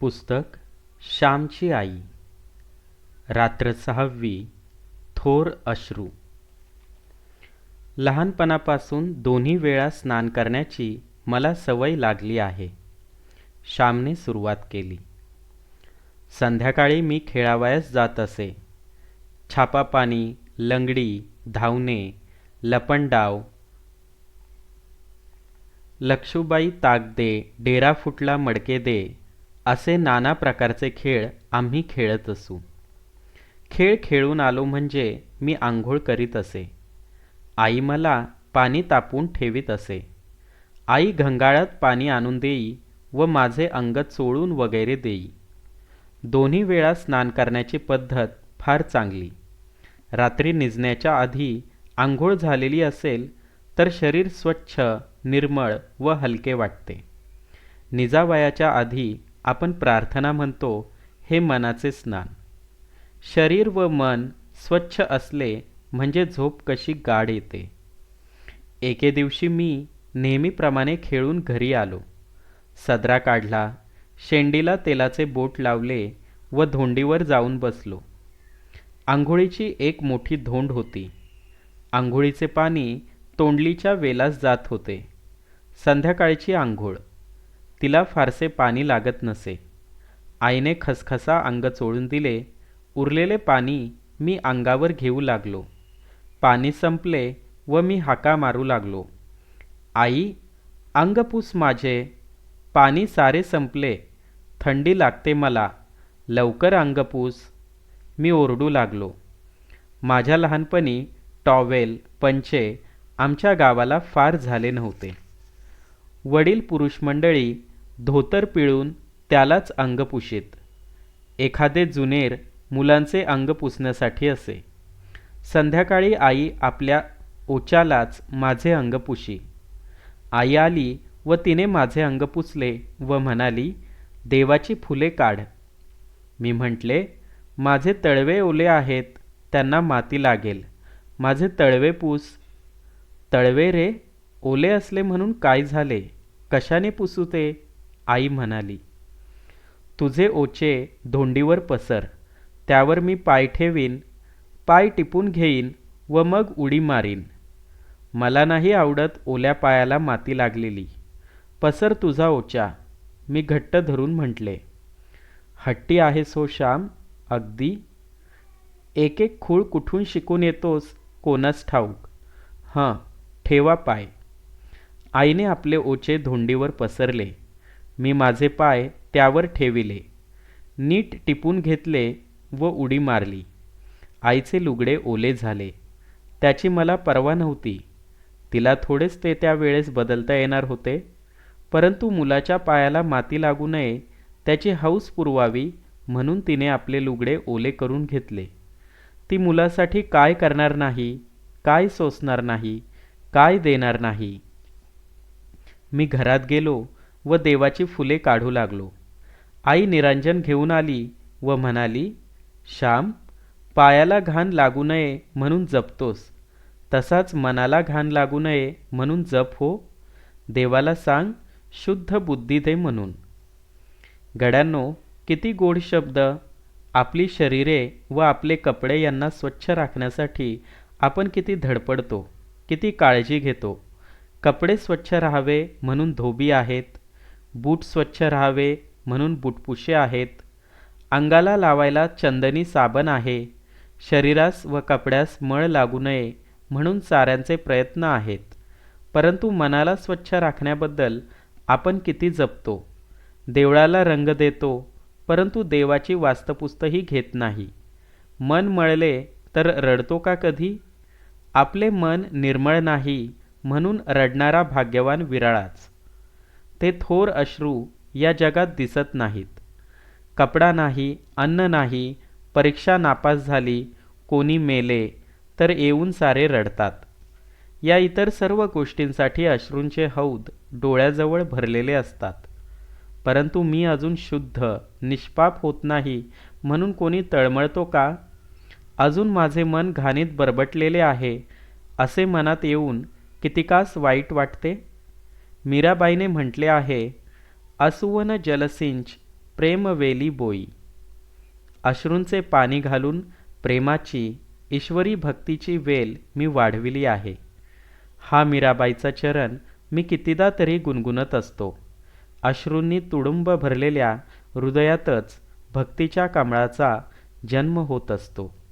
पुस्तक श्यामची आई. रात्र सहावी थोर अश्रू. लहानपणापासून दोन्ही वेळा स्नान करण्याची मला सवय लागली आहे. श्यामने सुरुवात केली. संध्याकाळी मी खेळावयास जात असे. छापापाणी लंगडी धावणे लपंडाव लक्षूबाई ताक दे डेरा फुटला मडके दे असे नाना प्रकारचे खेळ आम्ही खेळत असू. खेळ खेळून आलो म्हणजे मी आंघोळ करीत असे. आई मला पाणी तापून ठेवीत असे. आई घंगाळात पाणी आणून देई व माझे अंग चोळून वगैरे देई. दोन्ही वेळा स्नान करण्याची पद्धत फार चांगली. रात्री निजण्याच्या आधी आंघोळ झालेली असेल तर शरीर स्वच्छ निर्मळ व हलके वाटते. निजावयाच्या आधी आपण प्रार्थना म्हणतो हे मनाचे स्नान. शरीर व मन स्वच्छ असले म्हणजे झोप कशी गाढ येते. एके दिवशी मी नेहमीप्रमाणे खेळून घरी आलो. सदरा काढला शेंडीला तेलाचे बोट लावले व धोंडीवर जाऊन बसलो. आंघोळीची एक मोठी धोंड होती. आंघोळीचे पाणी तोंडलीच्या वेलास जात होते. संध्याकाळची आंघोळ. तिला फारसे पाणी लागत नसे. आईने खसखसा अंग चोळून दिले. उरलेले पाणी मी अंगावर घेऊ लागलो. पाणी संपले व मी हाका मारू लागलो. आई अंगपूस माझे. पाणी सारे संपले. थंडी लागते मला. लवकर अंगपूस मी ओरडू लागलो. माझ्या लहानपणी टॉवेल पंचे आमच्या गावाला फार झाले नव्हते. वडील पुरुष मंडळी धोतर पिळून त्यालाच अंग पुशीत एखादे जुनेर मुलांचे अंग पुसण्यासाठी असे. संध्याकाळी आई आपल्या ओच्यालाच माझे अंग पुशी. आई आली व तिने माझे अंग पुसले व म्हणाली देवाची फुले काढ. मी म्हटले माझे तळवे ओले आहेत त्यांना माती लागेल. माझे तळवे पूस. तळवे रे ओले असले म्हणून काय झाले? कशाने पुसू ते? आई म्हणाली तुझे ओचे धोंडीवर पसर त्यावर मी पाय ठेवीन पाय टिपून घेईन व मग उडी मारीन. मला नाही आवडत ओल्या पायाला माती लागलेली. पसर तुझा ओचा मी घट्ट धरून म्हटले. हट्टी आहेस हो श्याम अगदी. एक एक खूळ कुठून शिकून येतोस कोणास ठाऊक. हं ठेवा पाय. आईने आपले ओचे धोंडीवर पसरले. मी माझे पाय त्यावर ठेविले. नीट टिपून घेतले व उडी मारली. आईचे लुगडे ओले झाले. त्याची मला पर्वा नव्हती. तिला थोडेच ते त्या वेळेस बदलता येणार होते. परंतु मुलाच्या पायाला माती लागू नये त्याची हौस पुरवावी म्हणून तिने आपले लुगडे ओले करून घेतले. ती मुलासाठी काय करणार नाही काय सोसणार नाही काय देणार नाही. मी घरात गेलो व देवाची फुले काढू लागलो. आई निरंजन घेऊन आली व म्हणाली श्याम पायाला घाण लागू नये म्हणून जपतोस. तसाच मनाला घाण लागू नये म्हणून जप हो. देवाला सांग शुद्ध बुद्धी दे म्हणून. गड्यांनो किती गोड शब्द. आपली शरीरे व आपले कपडे यांना स्वच्छ राखण्यासाठी आपण किती धडपडतो किती काळजी घेतो. कपडे स्वच्छ राहावे म्हणून धोबी आहेत. बूट स्वच्छ राहावे म्हणून बुटपुशे आहेत. अंगाला लावायला चंदनी साबण आहे. शरीरास व कपड्यास मळ लागू नये म्हणून साऱ्यांचे प्रयत्न आहेत. परंतु मनाला स्वच्छ राखण्याबद्दल आपण किती जपतो? देवळाला रंग देतो परंतु देवाची वास्तपुस्तही घेत नाही. मन मळले तर रडतो का कधी? आपले मन निर्मळ नाही म्हणून रडणारा भाग्यवान विराळाच. ते थोर अश्रू या जगात दिसत नाहीत. कपडा नाही अन्न नाही परीक्षा नापास झाली कोणी मेले तर येऊन सारे रडतात. या इतर सर्व गोष्टींसाठी अश्रूंचे हौद डोळ्याजवळ भरलेले असतात. परंतु मी अजून शुद्ध निष्पाप होत नाही म्हणून कोणी तळमळतो का? अजून माझे मन घाणीत बरबटलेले आहे असे मनात येऊन कितिकास वाईट वाटते? मीराबाईने म्हटले आहे असुवन जलसिंच प्रेमवेली बोई. अश्रूंचे पाणी घालून प्रेमाची ईश्वरी भक्तीची वेल मी वाढविली आहे. हा मीराबाईचा चरण मी कितीदा तरी गुणगुणत असतो. अश्रूंनी तुडुंब भरलेल्या हृदयातच भक्तीच्या कमळाचा जन्म होत असतो.